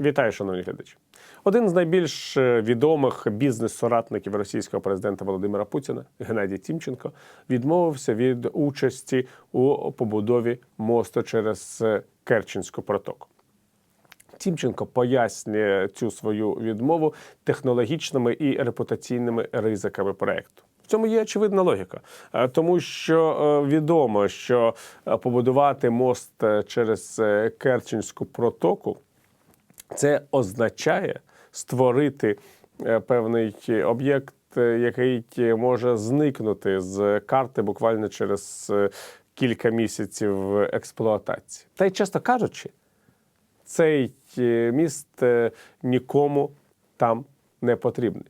Вітаю, шановні глядачі. Один з найбільш е, відомих бізнес-соратників російського президента Володимира Путіна Геннадій Тімченко відмовився від участі у побудові мосту через е, Керченську протоку. Тімченко пояснює цю свою відмову технологічними і репутаційними ризиками проекту. В цьому є очевидна логіка, Е, тому що відомо, що побудувати мост через Керченську протоку це означає створити е, певний об'єкт, е, який може зникнути з карти буквально через е, кілька місяців експлуатації. Та й чесно кажучи, цей е, міст е, нікому там не потрібний.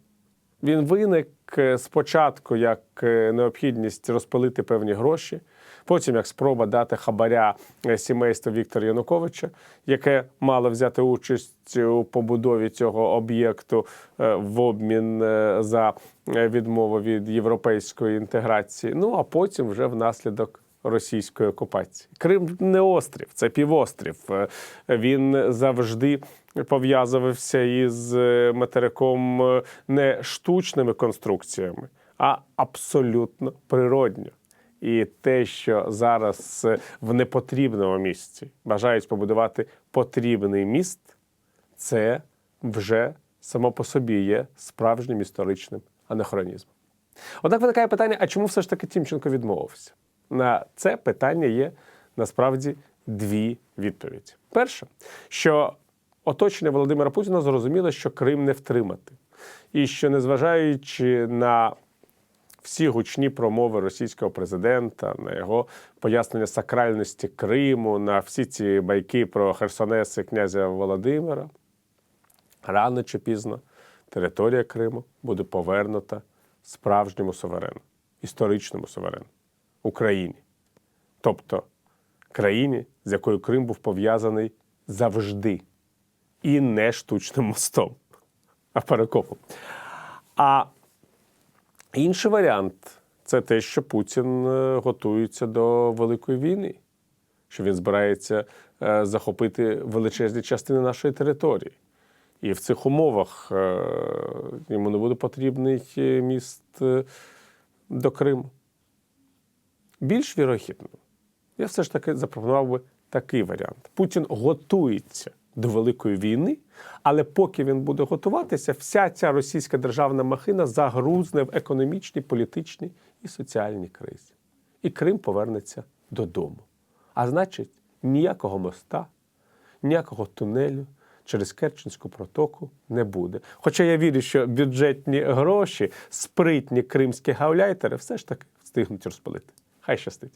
Він виник е, спочатку як е, необхідність розпилити певні гроші, потім як спроба дати хабаря е, сімейству Віктора Януковича, яке мало взяти участь у побудові цього об'єкту в обмін за відмову від європейської інтеграції. Ну а потім вже внаслідок російської окупації. Крим не острів, це півострів. Е, Він завжди пов'язувався із е, материком е, не штучними конструкціями, а абсолютно природньо. І те, що зараз в непотрібному місці бажають побудувати потрібний міст, це вже само по собі є справжнім історичним анахронізмом. Однак виникає питання: а чому все ж таки Тімченко відмовився? На це питання є насправді дві відповіді. Перше, що оточення Володимира Путіна зрозуміло, що Крим не втримати, і що незважаючи на всі гучні промови російського президента, на його пояснення сакральності Криму, на всі ці байки про Херсонеси князя Володимира, рано чи пізно територія Криму буде повернута справжньому суверену, історичному суверену Україні. Тобто країні, з якою Крим був пов'язаний завжди, і не штучним мостом, а перекопом. А інший варіант це те, що Путін е, готується до великої війни, що він збирається е, захопити величезні частини нашої території. І в цих умовах е, йому не буде потрібний міст до Криму. Більш вірогідно, я все ж таки запропонував би такий варіант. Путін готується до великої війни, але поки він буде готуватися, вся ця російська державна махина загрузне в економічній, політичній і соціальній кризі. І Крим повернеться додому. А значить, ніякого моста, ніякого тунелю через Керченську протоку не буде. Хоча я вірю, що бюджетні гроші, спритні кримські гауляйтери все ж таки встигнуть розпалити. Хай щастить.